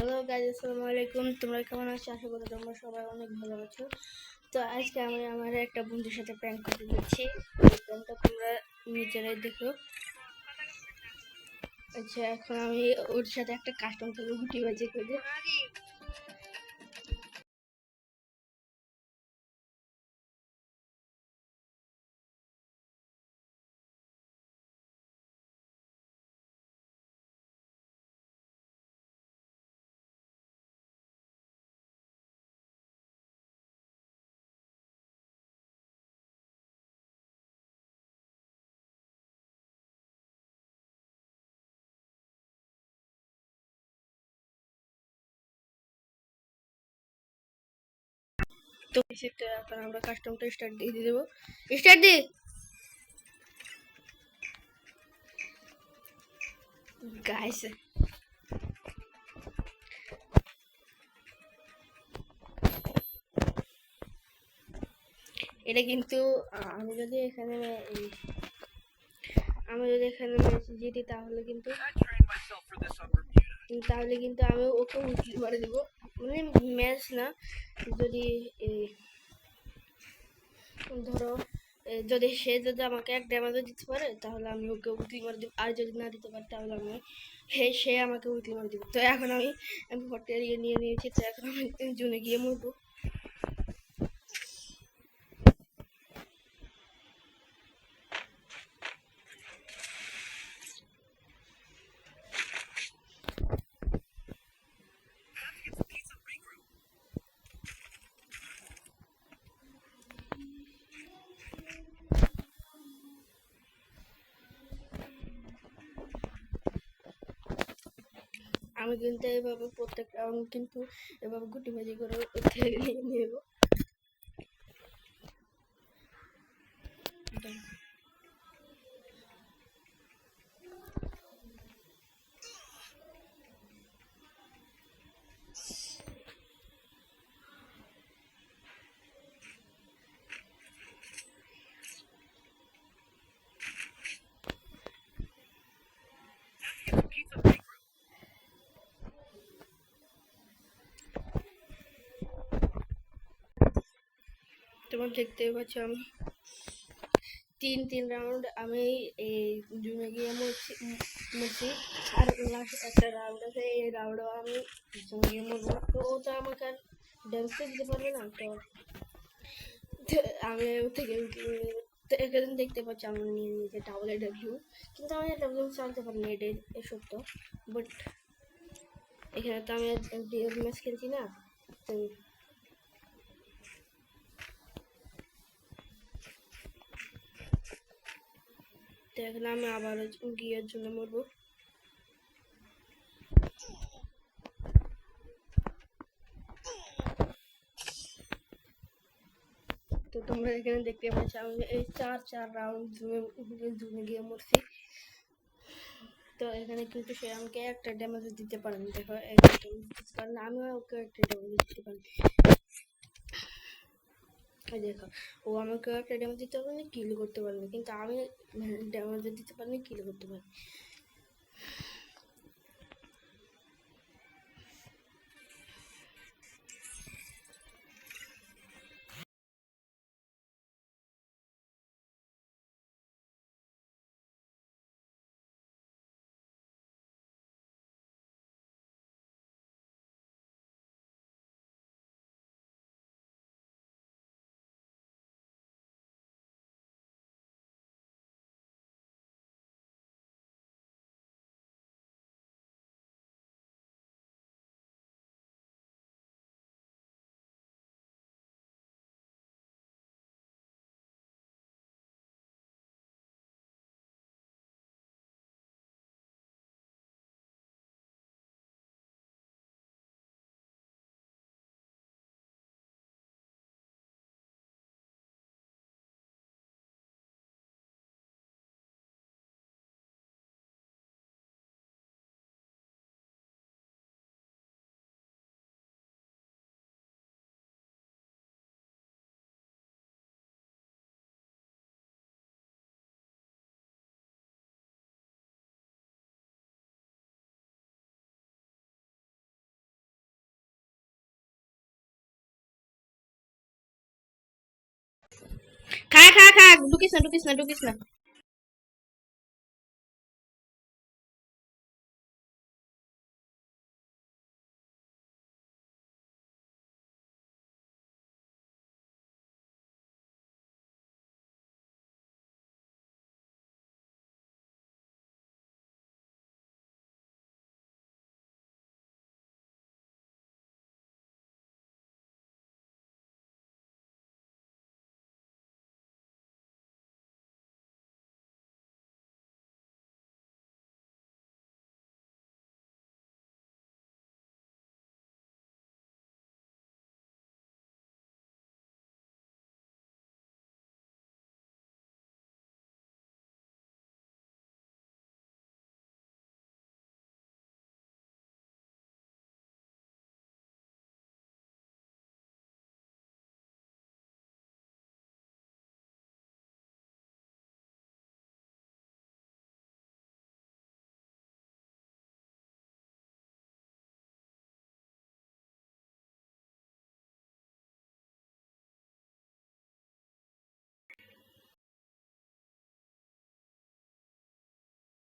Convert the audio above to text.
Hello guys আসসালামু আলাইকুম। তোমরা কেমন আছো? আশা করি তোমরা সবাই অনেক ভালো আছো। তো আজকে আমি আমার একটা বন্ধুর সাথে প্র্যাঙ্ক করতে যাচ্ছি। প্র্যাঙ্কটা তোমরা নিজেরাই দেখো। আচ্ছা এখন আমি ওর সাথে একটা কাস্টম থেকে ঘুটি বাজি করে তো সেটা এখন আমরা কাস্টমটা স্টার্ট দিয়ে দিয়ে দেবো। স্টার্ট দি গাইস এটা কিন্তু আমি যদি এখানে আমি যদি এখানে ম্যাচ জিতি তাহলে কিন্তু. তাহলে কিন্তু আমি ওকে উইকলি মারে দেবো। মানে ম্যাচ না, যদি ধরো যদি সে যদি আমাকে এক ড্যামেজও দিতে পারে, তাহলে আমি ওকে উইকলি মারি দেবো। আর যদি না দিতে পারে, তাহলে আমি, হে, সে আমাকে উইকলি মারে দেবো। তো এখন আমি আমি ইয়ে নিয়ে নিয়েছি, তো এখন আমি জুনে গিয়ে মরবো। আমি কিন্তু এভাবে প্রত্যেকটা আমি কিন্তু এভাবে গুটি বাজি করে নিয়ে নেব। তোমার দেখতে পাচ্ছি আমি। তিন তিন রাউন্ড আমি এই জুমে গিয়ে মরছি মরছি। আর লাস্ট একটা রাউন্ড আছে, এই রাউন্ডও আমি জুমে গিয়ে মরবো। তো ও তো আমাকে আর ড্যান্স দিতে পারবে না, তো আমি থেকে এখানে দেখতে পাচ্ছি আমি নিয়ে নিয়েছি ডাবল ডাব্লিউ কিন্তু আমি ডাব্লিউ চালতে পারি না এটাই তো বাট এখানে তো আমি ম্যাচ খেলছি না, তো এখন আমি আবারও গিয়ের জন্য মরবো। তো তোমরা এখানে দেখতে পাচ্ছ, আমি এই চার চার রাউন্ড জুমে গিয়ে মরছি। তো এখানে কিন্তু সে আমাকে একটা ড্যামেজ দিতে পারেনি, দেখো পারেন আমিও ওকে একটা ড্যামেজ দিতে পারি দেখো, ও আমাকে একটা ড্যামেজ দিতে পারেনি কিল করতে পারেনি কিন্তু আমি ড্যামেজ দিতে পারিনি কিল করতে পারি खा खा खा। डुकीस ना डुकीस ना डुकीस ना।